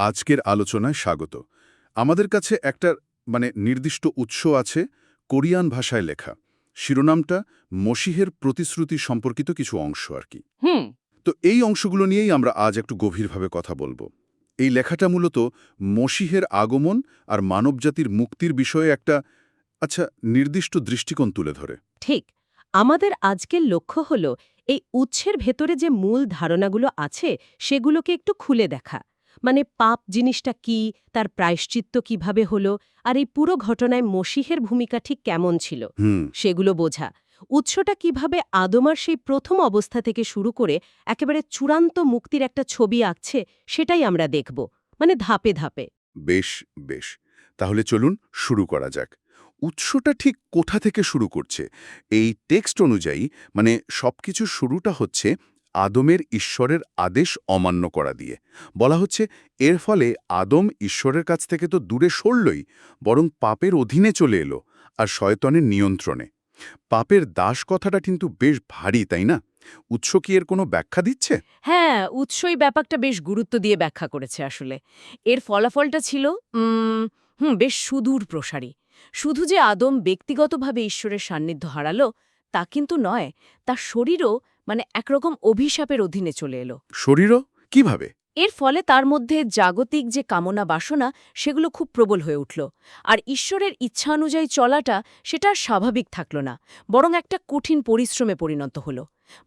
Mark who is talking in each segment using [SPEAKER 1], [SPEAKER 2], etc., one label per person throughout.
[SPEAKER 1] আজকের আলোচনায় স্বাগত। আমাদের কাছে একটা মানে নির্দিষ্ট উৎস আছে কোরিয়ান ভাষায় লেখা। শিরোনামটা মসিহের প্রতিশ্রুতি সম্পর্কিত কিছু অংশ আর কি।
[SPEAKER 2] হুম।
[SPEAKER 1] তো এই অংশগুলো নিয়েই আমরা আজ একটু গভীরভাবে কথা বলব। এই লেখাটা মূলত মসিহের আগমন আর মানবজাতির মুক্তির বিষয়ে একটা আচ্ছা নির্দিষ্ট দৃষ্টিকোণ তুলে ধরে।
[SPEAKER 2] ঠিক। আমাদের আজকের লক্ষ্য হল এই উৎসের ভেতরে যে মূল ধারণাগুলো আছে সেগুলোকে একটু খুলে দেখা। মানে পাপ জিনিসটা কি তার প্রায়শ্চিত্ত কীভাবে হলো আর এই পুরো ঘটনায় মসিহের ভূমিকা ঠিক কেমন ছিল সেগুলো বোঝা। উৎসটা কীভাবে আদমার সেই প্রথম অবস্থা থেকে শুরু করে একেবারে চূড়ান্ত মুক্তির একটা ছবি আঁকছে সেটাই আমরা দেখব মানে ধাপে ধাপে।
[SPEAKER 1] বেশ বেশ। তাহলে চলুন শুরু করা যাক। উৎসটা ঠিক কোথা থেকে শুরু করছে? এই টেক্সট অনুযায়ী মানে সবকিছু শুরুটা হচ্ছে আদমের ঈশ্বরের আদেশ অমান্য করা দিয়ে। বলা হচ্ছে, এর ফলে আদম ঈশ্বরের কাছ থেকে তো দূরে সরলই, বরং পাপের অধীনে চলে এলো আর শয়তনের নিয়ন্ত্রণে। পাপের দাস কথাটা কিন্তু বেশ ভারী, তাই না? উৎস কি এর কোনো ব্যাখ্যা দিচ্ছে?
[SPEAKER 2] হ্যাঁ উৎসই ব্যাপারটা বেশ গুরুত্ব দিয়ে ব্যাখ্যা করেছে আসলে। এর ফলাফলটা ছিল হুম, বেশ সুদূর প্রসারী। শুধু যে আদম ব্যক্তিগতভাবে ঈশ্বরের সান্নিধ্য হারালো, তা কিন্তু নয়, তার শরীরও মানে একরকম অভিশাপের অধীনে চলে এলো।
[SPEAKER 1] শরীরও? কীভাবে?
[SPEAKER 2] এর ফলে তার মধ্যে জাগতিক যে কামনা বাসনা সেগুলো খুব প্রবল হয়ে উঠল। আর ঈশ্বরের ইচ্ছা অনুযায়ী চলাটা সেটা স্বাভাবিক থাকল না বরং একটা কঠিন পরিশ্রমে পরিণত হল।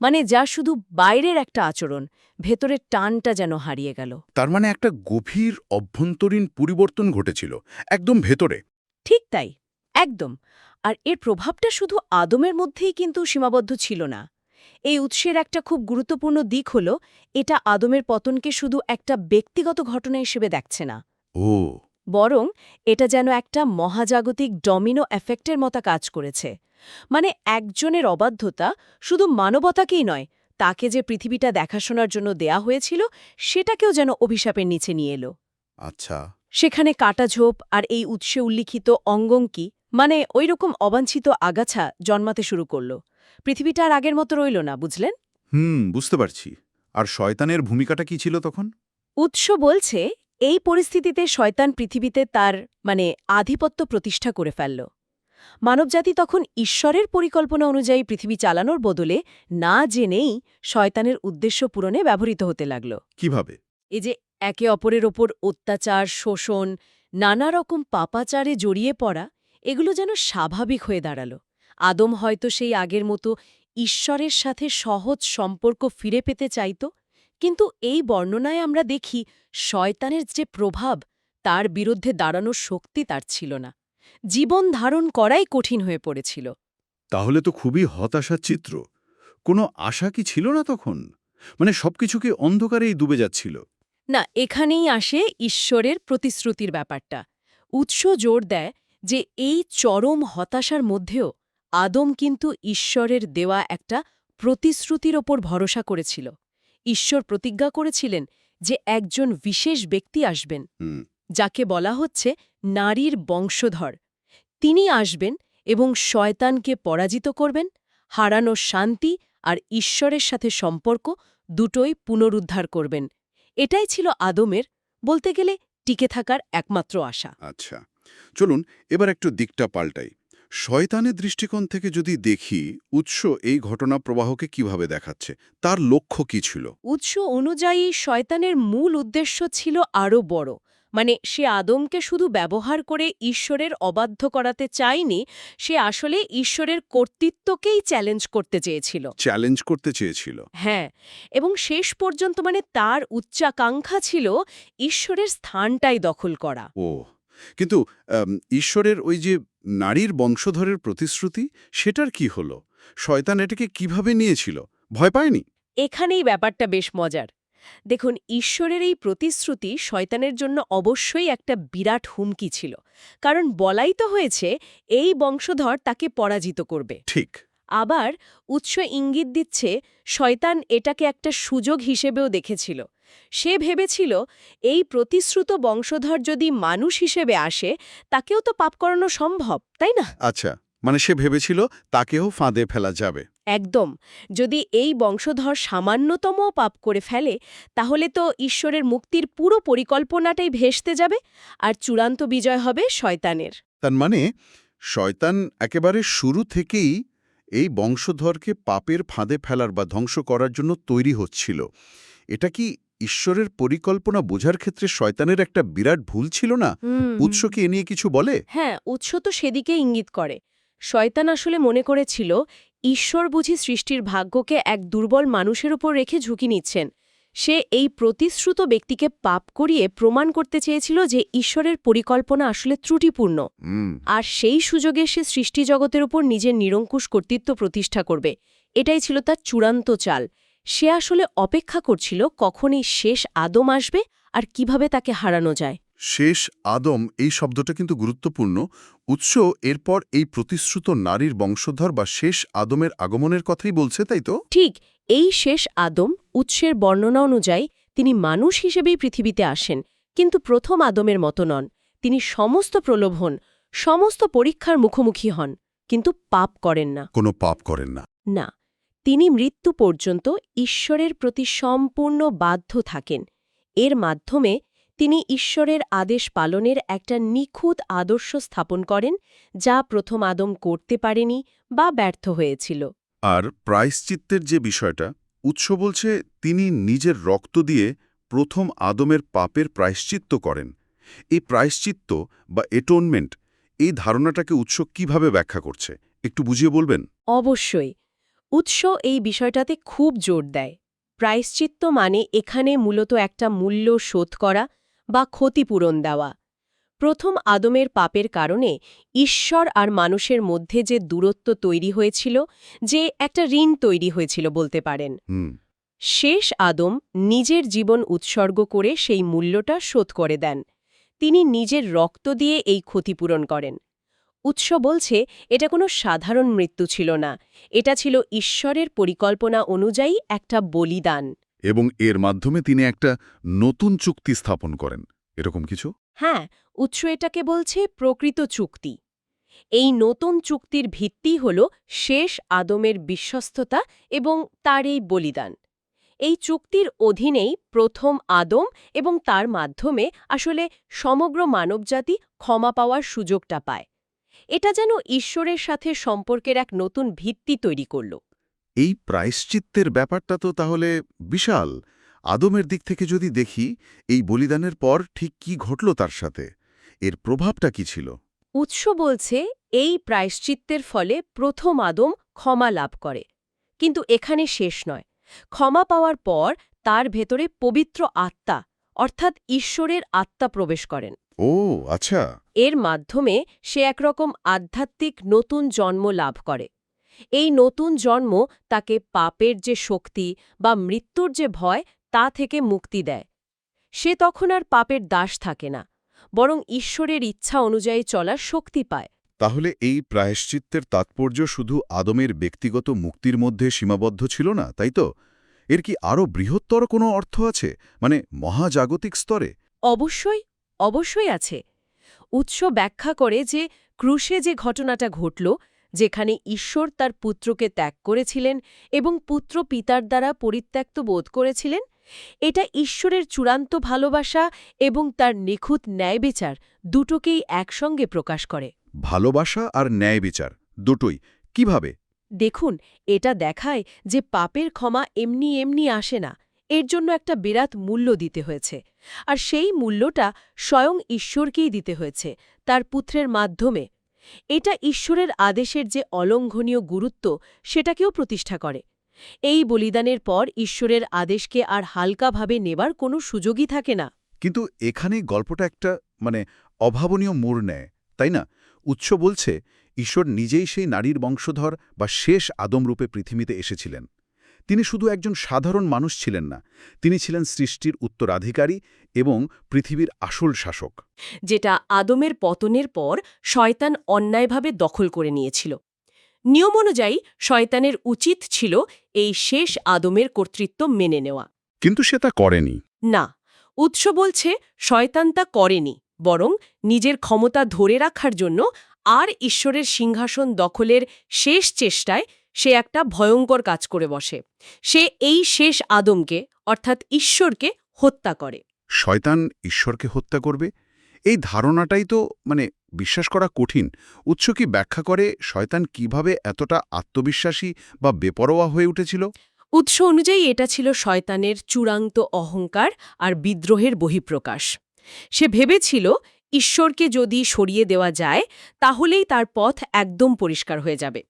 [SPEAKER 2] মানে যা শুধু বাইরের একটা আচরণ ভেতরের টানটা যেন হারিয়ে গেল।
[SPEAKER 1] তার মানে একটা গভীর অভ্যন্তরীণ পরিবর্তন ঘটেছিল একদম ভেতরে।
[SPEAKER 2] ঠিক তাই একদম। আর এর প্রভাবটা শুধু আদমের মধ্যেই কিন্তু সীমাবদ্ধ ছিল না। এই উৎসের একটা খুব গুরুত্বপূর্ণ দিক হল এটা আদমের পতনকে শুধু একটা ব্যক্তিগত ঘটনা হিসেবে দেখছে না।
[SPEAKER 1] ও।
[SPEAKER 2] বরং এটা যেন একটা মহাজাগতিক ডমিনো এফেক্টের মতো কাজ করেছে। মানে একজনের অবাধ্যতা শুধু মানবতাকেই নয় তাকে যে পৃথিবীটা দেখাশোনার জন্য দেয়া হয়েছিল সেটাকেও যেন অভিশাপের নিচে নিয়ে এলো।
[SPEAKER 1] আচ্ছা।
[SPEAKER 2] সেখানে কাটাঝোপ আর এই উৎসে উল্লিখিত অঙ্গঙ্কি মানে ওই রকম অবাঞ্ছিত আগাছা জন্মাতে শুরু করল। পৃথিবীটা আর আগের মতো রইল না বুঝলেন?
[SPEAKER 1] হুম বুঝতে পারছি। আর শয়তানের ভূমিকাটা কি ছিল তখন?
[SPEAKER 2] উৎস বলছে এই পরিস্থিতিতে শয়তান পৃথিবীতে তার মানে আধিপত্য প্রতিষ্ঠা করে ফেলল। মানবজাতি তখন ঈশ্বরের পরিকল্পনা অনুযায়ী পৃথিবী চালানোর বদলে না জেনেই শয়তানের উদ্দেশ্য পূরণে ব্যবহৃত হতে লাগল।
[SPEAKER 1] কীভাবে?
[SPEAKER 2] এই যে একে অপরের ওপর অত্যাচার শোষণ নানা রকম পাপাচারে জড়িয়ে পড়া এগুলো যেন স্বাভাবিক হয়ে দাঁড়াল। আদম হয়তো সেই আগের মতো ঈশ্বরের সাথে সহজ সম্পর্ক ফিরে পেতে চাইত কিন্তু এই বর্ণনায় আমরা দেখি শয়তানের যে প্রভাব তার বিরুদ্ধে দাঁড়ানোর শক্তি তার ছিল না। জীবন ধারণ করাই কঠিন হয়ে পড়েছিল।
[SPEAKER 1] তাহলে তো খুবই হতাশার চিত্র। কোনো আশা কি ছিল না তখন? মানে সবকিছুকে অন্ধকারেই ডুবে যাচ্ছিল?
[SPEAKER 2] না এখানেই আসে ঈশ্বরের প্রতিশ্রুতির ব্যাপারটা। উৎস জোর দেয় যে এই চরম হতাশার মধ্যেও আদম কিন্তু ঈশ্বরের দেওয়া একটা প্রতিশ্রুতির ওপর ভরসা করেছিল। ঈশ্বর প্রতিজ্ঞা করেছিলেন যে একজন বিশেষ ব্যক্তি আসবেন যাকে বলা হচ্ছে নারীর বংশধর। তিনি আসবেন এবং শয়তানকে পরাজিত করবেন হারানো শান্তি আর ঈশ্বরের সাথে সম্পর্ক দুটোই পুনরুদ্ধার করবেন। এটাই ছিল আদমের বলতে গেলে টিকে থাকার একমাত্র আশা।
[SPEAKER 1] আচ্ছা চলুন এবার একটু দিকটা পাল্টাই। শয়তানের দৃষ্টিকোণ থেকে যদি দেখি উৎস এই ঘটনা প্রবাহকে কীভাবে দেখাচ্ছে? তার লক্ষ্য কি ছিল?
[SPEAKER 2] উৎস অনুযায়ী শয়তানের মূল উদ্দেশ্য ছিল আরও বড়। মানে সে আদমকে শুধু ব্যবহার করে ঈশ্বরের অবাধ্য করাতে চায়নি সে আসলে ঈশ্বরের কর্তৃত্বকেই চ্যালেঞ্জ করতে চেয়েছিল।
[SPEAKER 1] চ্যালেঞ্জ করতে চেয়েছিল।
[SPEAKER 2] হ্যাঁ এবং শেষ পর্যন্ত মানে তার উচ্চাকাঙ্ক্ষা ছিল ঈশ্বরের স্থানটাই দখল করা।
[SPEAKER 1] ও কিন্তু ঈশ্বরের ওই যে নারীর বংশধরের প্রতিশ্রুতি সেটার কি হলো? শয়তান এটাকে কীভাবে নিয়েছিল? ভয় পায়নি?
[SPEAKER 2] এখানেই ব্যাপারটা বেশ মজার। দেখুন ঈশ্বরের এই প্রতিশ্রুতি শয়তানের জন্য অবশ্যই একটা বিরাট হুমকি ছিল। কারণ বলাই তো হয়েছে এই বংশধর তাকে পরাজিত করবে।
[SPEAKER 1] ঠিক।
[SPEAKER 2] আবার উৎস ইঙ্গিত দিচ্ছে শয়তান এটাকে একটা সুযোগ হিসেবেও দেখেছিল। সে ভেবেছিল এই প্রতিশ্রুত বংশধর যদি মানুষ হিসেবে আসে তাকেও তো পাপ করানো সম্ভব তাই না?
[SPEAKER 1] আচ্ছা মানে সে ভেবেছিল তাকেও ফাঁদে ফেলা যাবে।
[SPEAKER 2] একদম যদি এই বংশধর সামান্যতম পাপ করে ফেলে তাহলে তো ঈশ্বরের মুক্তির পুরো পরিকল্পনাটাই ভেস্তে যাবে আর চূড়ান্ত বিজয় হবে শয়তানের।
[SPEAKER 1] তার মানে শয়তান একেবারে শুরু থেকেই এই বংশধরকে পাপের ফাঁদে ফেলার বা ধ্বংস করার জন্য তৈরি হচ্ছিল। এটা কি ঈশ্বরের পরিকল্পনা বোঝার ক্ষেত্রে শয়তানের একটা বিরাট ভুল ছিল না? উৎস কি এ নিয়ে কিছু বলে?
[SPEAKER 2] হ্যাঁ উৎস তো সেদিকে ইঙ্গিত করে। শয়তান আসলে মনে করেছিল ঈশ্বর বুঝি সৃষ্টির ভাগ্যকে এক দুর্বল মানুষের উপর রেখে ঝুঁকি নিচ্ছেন। সে এই প্রতিশ্রুত ব্যক্তিকে পাপ করিয়ে প্রমাণ করতে চেয়েছিল যে ঈশ্বরের পরিকল্পনা আসলে ত্রুটিপূর্ণ। আর সেই সুযোগে সে সৃষ্টি জগতের উপর নিজের নিরঙ্কুশ কর্তৃত্ব প্রতিষ্ঠা করবে। এটাই ছিল তার চূড়ান্ত চাল। সে আসলে অপেক্ষা করছিল কখন এই শেষ আদম আসবে আর কীভাবে তাকে হারানো যায়।
[SPEAKER 1] শেষ আদম এই শব্দটা কিন্তু গুরুত্বপূর্ণ। উৎস এরপর এই প্রতিশ্রুত নারীর বংশধর বা শেষ আদমের আগমনের কথাই বলছে তাই তো?
[SPEAKER 2] ঠিক এই শেষ আদম উৎসের বর্ণনা অনুযায়ী তিনি মানুষ হিসেবেই পৃথিবীতে আসেন কিন্তু প্রথম আদমের মতো নন। তিনি সমস্ত প্রলোভন সমস্ত পরীক্ষার মুখোমুখি হন কিন্তু পাপ করেন না।
[SPEAKER 1] কোনো পাপ করেন না।
[SPEAKER 2] না তিনি মৃত্যু পর্যন্ত ঈশ্বরের প্রতি সম্পূর্ণ বাধ্য থাকেন। এর মাধ্যমে তিনি ঈশ্বরের আদেশ পালনের একটা নিখুঁত আদর্শ স্থাপন করেন যা প্রথম আদম করতে পারেনি বা ব্যর্থ হয়েছিল।
[SPEAKER 1] আর প্রায়শ্চিত্তের যে বিষয়টা উৎস বলছে তিনি নিজের রক্ত দিয়ে প্রথম আদমের পাপের প্রায়শ্চিত্ত করেন। এই প্রায়শ্চিত্ত বা এটোনমেন্ট এই ধারণাটাকে উৎস কীভাবে ব্যাখ্যা করছে একটু বুঝিয়ে বলবেন?
[SPEAKER 2] অবশ্যই। উৎস এই বিষয়টাতে খুব জোর দেয়। প্রায়শ্চিত্ত মানে এখানে মূলত একটা মূল্য শোধ করা বা ক্ষতিপূরণ দেওয়া। প্রথম আদমের পাপের কারণে ঈশ্বর আর মানুষের মধ্যে যে দূরত্ব তৈরি হয়েছিল যে একটা ঋণ তৈরি হয়েছিল বলতে পারেন। শেষ আদম নিজের জীবন উৎসর্গ করে সেই মূল্যটা শোধ করে দেন। তিনি নিজের রক্ত দিয়ে এই ক্ষতিপূরণ করেন। উৎস বলছে এটা কোনো সাধারণ মৃত্যু ছিল না। এটা ছিল ঈশ্বরের পরিকল্পনা অনুযায়ী একটা বলিদান।
[SPEAKER 1] এবং এর মাধ্যমে তিনি একটা নতুন চুক্তি স্থাপন করেন। এরকম কিছু?
[SPEAKER 2] হ্যাঁ উৎস এটাকে বলছে প্রকৃত চুক্তি। এই নতুন চুক্তির ভিত্তি হল শেষ আদমের বিশ্বস্ততা এবং তার এই বলিদান। এই চুক্তির অধীনেই প্রথম আদম এবং তার মাধ্যমে আসলে সমগ্র মানবজাতি ক্ষমা পাওয়ার সুযোগটা পায়। এটা যেন ঈশ্বরের সাথে সম্পর্কের এক নতুন ভিত্তি তৈরি করল।
[SPEAKER 1] এই প্রায়শ্চিত্তের ব্যাপারটা তো তাহলে বিশাল। আদমের দিক থেকে যদি দেখি এই বলিদানের পর ঠিক কি ঘটল তার সাথে? এর প্রভাবটা কি ছিল?
[SPEAKER 2] উৎস বলছে এই প্রায়শ্চিত্তের ফলে প্রথম আদম ক্ষমা লাভ করে। কিন্তু এখানে শেষ নয়। ক্ষমা পাওয়ার পর তার ভেতরে পবিত্র আত্মা অর্থাৎ ঈশ্বরের আত্মা প্রবেশ করেন।
[SPEAKER 1] ও আচ্ছা।
[SPEAKER 2] এর মাধ্যমে সে একরকম আধ্যাত্মিক নতুন জন্ম লাভ করে। এই নতুন জন্ম তাকে পাপের যে শক্তি বা মৃত্যুর যে ভয় তা থেকে মুক্তি দেয়। সে তখন আর পাপের দাস থাকে না বরং ঈশ্বরের ইচ্ছা অনুযায়ী চলার শক্তি পায়।
[SPEAKER 1] তাহলে এই প্রায়শ্চিত্তের তাৎপর্য শুধু আদমের ব্যক্তিগত মুক্তির মধ্যে সীমাবদ্ধ ছিল না তাই তো? এর কি আরও বৃহত্তর কোনো অর্থ আছে? মানে মহাজাগতিক স্তরে?
[SPEAKER 2] অবশ্যই অবশ্যই আছে। উৎস ব্যাখ্যা করে যে ক্রুশে যে ঘটনাটা ঘটল যেখানে ঈশ্বর তার পুত্রকে ত্যাগ করেছিলেন এবং পুত্র পিতার দ্বারা পরিত্যক্ত বোধ করেছিলেন এটা ঈশ্বরের চূড়ান্ত ভালোবাসা এবং তার নিখুঁত ন্যায়বিচার দুটোকেই একসঙ্গে প্রকাশ করে।
[SPEAKER 1] ভালোবাসা আর ন্যায় বিচার দুটোই কীভাবে?
[SPEAKER 2] দেখুন এটা দেখায় যে পাপের ক্ষমা এমনি এমনি আসে না। এর জন্য একটা বিরাট মূল্য দিতে হয়েছে। আর সেই মূল্যটা স্বয়ং ঈশ্বরকেই দিতে হয়েছে, তার পুত্রের মাধ্যমে। এটা ঈশ্বরের আদেশের যে অলঙ্ঘনীয় গুরুত্ব, সেটাকেও প্রতিষ্ঠা করে। এই বলিদানের পর ঈশ্বরের আদেশকে আর হালকাভাবে নেবার কোনো সুযোগই থাকে না।
[SPEAKER 1] কিন্তু এখানেই গল্পটা একটা মানে অভাবনীয় মোড় নেয়, তাই না? উৎস বলছে, ঈশ্বর নিজেই সেই নারীর বংশধর বা শেষ আদমরূপে পৃথিবীতে এসেছিলেন। তিনি শুধু একজন সাধারণ মানুষ ছিলেন না তিনি ছিলেন সৃষ্টির উত্তরাধিকারী এবং পৃথিবীর আসল শাসক।
[SPEAKER 2] যেটা আদমের পতনের পর শয়তান অন্যায়ভাবে দখল করে নিয়েছিল। নিয়ম অনুযায়ী শয়তানের উচিত ছিল এই শেষ আদমের কর্তৃত্ব মেনে নেওয়া।
[SPEAKER 1] কিন্তু সে তা করেনি।
[SPEAKER 2] না উৎস বলছে শয়তান তা করেনি বরং নিজের ক্ষমতা ধরে রাখার জন্য আর ঈশ্বরের সিংহাসন দখলের শেষ চেষ্টায় সে একটা ভয়ঙ্কর কাজ করে বসে। সে এই শেষ আদমকে অর্থাৎ ঈশ্বরকে হত্যা করে।
[SPEAKER 1] শয়তান ঈশ্বরকে হত্যা করবে? এই ধারণাটাই তো মানে বিশ্বাস করা কঠিন। উৎস কি ব্যাখ্যা করে শয়তান কীভাবে এতটা আত্মবিশ্বাসী বা বেপরোয়া হয়ে উঠেছিল?
[SPEAKER 2] উৎস অনুযায়ী এটা ছিল শয়তানের চূড়ান্ত অহংকার আর বিদ্রোহের বহিঃপ্রকাশ। সে ভেবেছিল ঈশ্বরকে যদি সরিয়ে দেওয়া যায় তাহলেই তার পথ একদম পরিষ্কার হয়ে যাবে।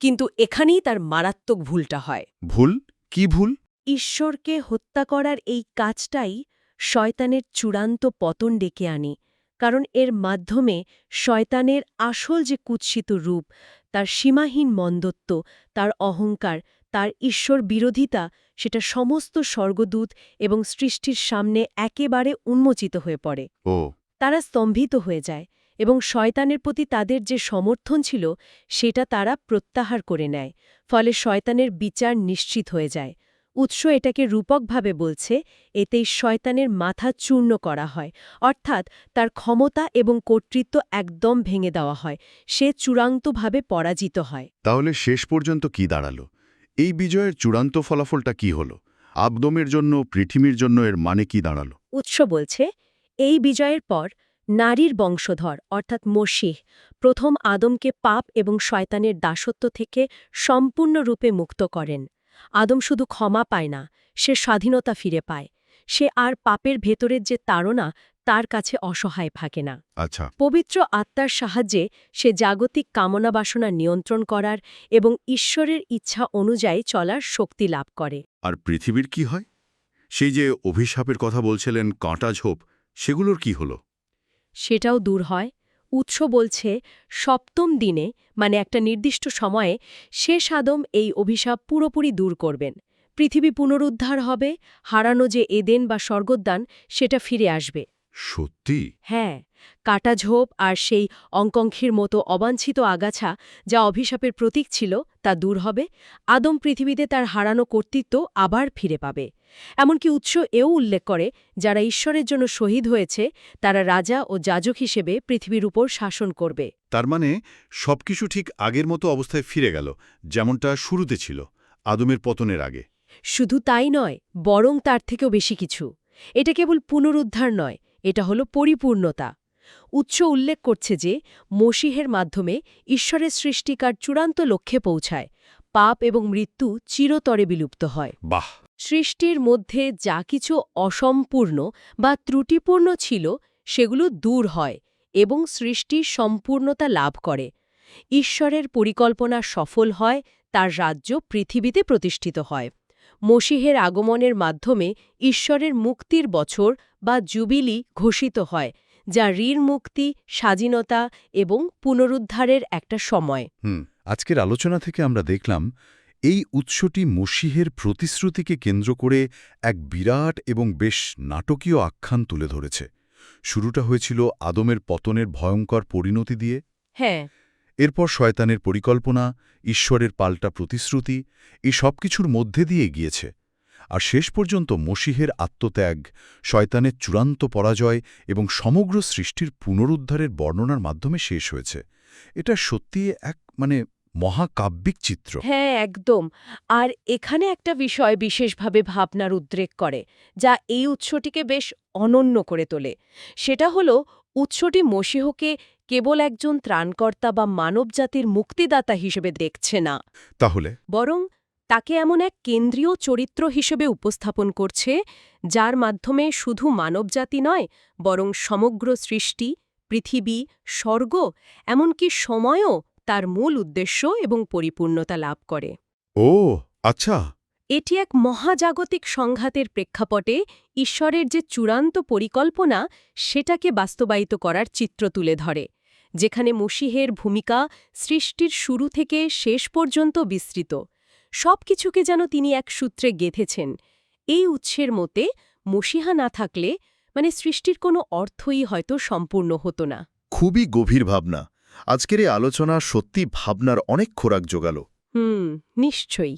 [SPEAKER 2] কিন্তু এখানেই তার মারাত্মক ভুলটা হয়।
[SPEAKER 1] ভুল? কি ভুল?
[SPEAKER 2] ঈশ্বরকে হত্যা করার এই কাজটাই শয়তানের চূড়ান্ত পতন ডেকে আনে কারণ এর মাধ্যমে শয়তানের আসল যে কুৎসিত রূপ তার সীমাহীন মন্দত্ব তার অহংকার তার ঈশ্বর বিরোধিতা সেটা সমস্ত স্বর্গদূত এবং সৃষ্টির সামনে একেবারে উন্মোচিত হয়ে পড়ে।
[SPEAKER 1] ও।
[SPEAKER 2] তারা স্তম্ভিত হয়ে যায়। এবং শয়তানের প্রতি তাদের যে সমর্থন ছিল সেটা তারা প্রত্যাহার করে নেয় ফলে শয়তানের বিচার নিশ্চিত হয়ে যায়। উৎস এটাকে রূপকভাবে বলছে এতেই শয়তানের মাথা চূর্ণ করা হয় অর্থাৎ তার ক্ষমতা এবং কর্তৃত্ব একদম ভেঙে দেওয়া হয় সে চূড়ান্তভাবে পরাজিত হয়।
[SPEAKER 1] তাহলে শেষ পর্যন্ত কি দাঁড়াল? এই বিজয়ের চূড়ান্ত ফলাফলটা কি হলো? আবদমের জন্য পৃথিবীর জন্য এর মানে কি দাঁড়াল?
[SPEAKER 2] উৎস বলছে এই বিজয়ের পর নারীর বংশধর অর্থাৎ মসিহ প্রথম আদমকে পাপ এবং শয়তানের দাসত্ব থেকে সম্পূর্ণরূপে মুক্ত করেন। আদম শুধু ক্ষমা পায় না সে স্বাধীনতা ফিরে পায়। সে আর পাপের ভেতরের যে তাড়না তার কাছে অসহায় থাকে না।
[SPEAKER 1] আচ্ছা।
[SPEAKER 2] পবিত্র আত্মার সাহায্যে সে জাগতিক কামনা বাসনা নিয়ন্ত্রণ করার এবং ঈশ্বরের ইচ্ছা অনুযায়ী চলার শক্তি লাভ করে।
[SPEAKER 1] আর পৃথিবীর কি হয়? সেই যে অভিশাপের কথা বলছিলেন কাঁটা ঝোপ সেগুলোর কি হলো?
[SPEAKER 2] সেটাও দূর হয়। উৎস বলছে, সপ্তম দিনে মানে একটা নির্দিষ্ট সময়ে, শেষ আদম এই অভিশাপ পুরোপুরি দূর করবেন। পৃথিবী পুনরুদ্ধার হবে, হারানো যে এদেন বা স্বর্গোদ্যান সেটা ফিরে আসবে।
[SPEAKER 1] সত্যি?
[SPEAKER 2] হ্যাঁ কাটাঝোপ আর সেই অঙ্কঙ্ক্ষির মতো অবাঞ্ছিত আগাছা যা অভিশাপের প্রতীক ছিল তা দূর হবে আদম পৃথিবীতে তার হারানো কর্তৃত্ব আবার ফিরে পাবে। এমনকি উৎস এও উল্লেখ করে যারা ঈশ্বরের জন্য শহীদ হয়েছে তারা রাজা ও যাজক হিসেবে পৃথিবীর উপর শাসন করবে।
[SPEAKER 1] তার মানে সবকিছু ঠিক আগের মতো অবস্থায় ফিরে গেল যেমনটা শুরুতে ছিল আদমের পতনের আগে।
[SPEAKER 2] শুধু তাই নয় বরং তার থেকেও বেশি কিছু। এটা কেবল পুনরুদ্ধার নয় এটা হলো পরিপূর্ণতা। উৎস উল্লেখ করছে যে মসিহের মাধ্যমে ঈশ্বরের সৃষ্টিকার চূড়ান্ত লক্ষ্যে পৌঁছায় পাপ এবং মৃত্যু চিরতরে বিলুপ্ত হয়।
[SPEAKER 1] বাহ!
[SPEAKER 2] সৃষ্টির মধ্যে যা কিছু অসম্পূর্ণ বা ত্রুটিপূর্ণ ছিল সেগুলো দূর হয় এবং সৃষ্টি সম্পূর্ণতা লাভ করে। ঈশ্বরের পরিকল্পনা সফল হয় তার রাজ্য পৃথিবীতে প্রতিষ্ঠিত হয়। মসিহের আগমনের মাধ্যমে ঈশ্বরের মুক্তির বছর বা জুবিলি ঘোষিত হয় যা ঋণ মুক্তি স্বাধীনতা এবং পুনরুদ্ধারের একটা সময়।
[SPEAKER 1] হুম আজকের আলোচনা থেকে আমরা দেখলাম এই উৎসটি মসিহের প্রতিশ্রুতিকে কেন্দ্র করে এক বিরাট এবং বেশ নাটকীয় আখ্যান তুলে ধরেছে। শুরুটা হয়েছিল আদমের পতনের ভয়ঙ্কর পরিণতি দিয়ে।
[SPEAKER 2] হ্যাঁ
[SPEAKER 1] এরপর শয়তানের পরিকল্পনা, ঈশ্বরের পাল্টা প্রতিশ্রুতি, এই সব কিছুর মধ্যে দিয়ে গিয়েছে আর শেষ পর্যন্ত মসিহের আত্মত্যাগ, শয়তানের চূড়ান্ত পরাজয় এবং সমগ্র সৃষ্টির পুনরুদ্ধারের বর্ণনার মাধ্যমে শেষ হয়েছে। এটা সত্যি এক মানে মহাকাব্যিক চিত্র।
[SPEAKER 2] হ্যাঁ একদম। আর এখানে একটা বিষয় বিশেষভাবে ভাবনার উদ্রেক করে, যা এই উৎসটিকে বেশ অনন্য করে তোলে। সেটা হলো উৎসটি মসিহকে কেবল একজন ত্রাণকর্তা বা মানবজাতির মুক্তিদাতা হিসেবে দেখছে না।
[SPEAKER 1] তাহলে?
[SPEAKER 2] বরং তাকে এমন এক কেন্দ্রীয় চরিত্র হিসেবে উপস্থাপন করছে যার মাধ্যমে শুধু মানবজাতি নয় বরং সমগ্র সৃষ্টি পৃথিবী স্বর্গ এমনকি সময়ও তার মূল উদ্দেশ্য এবং পরিপূর্ণতা লাভ করে।
[SPEAKER 1] ও আচ্ছা।
[SPEAKER 2] এটি এক মহাজাগতিক সংঘাতের প্রেক্ষাপটে ঈশ্বরের যে চূড়ান্ত পরিকল্পনা সেটাকে বাস্তবায়িত করার চিত্র তুলে ধরে যেখানে মসিহের ভূমিকা সৃষ্টির শুরু থেকে শেষ পর্যন্ত বিস্তৃত। সব কিছুকে যেন তিনি এক সূত্রে গেঁথেছেন। এই উৎসের মতে মসিহা না থাকলে মানে সৃষ্টির কোনো অর্থই হয়তো সম্পূর্ণ হতো না।
[SPEAKER 3] খুবই গভীর ভাবনা। আজকের এই আলোচনা সত্যি ভাবনার অনেক খোরাক জোগাল।
[SPEAKER 2] হুম নিশ্চয়ই।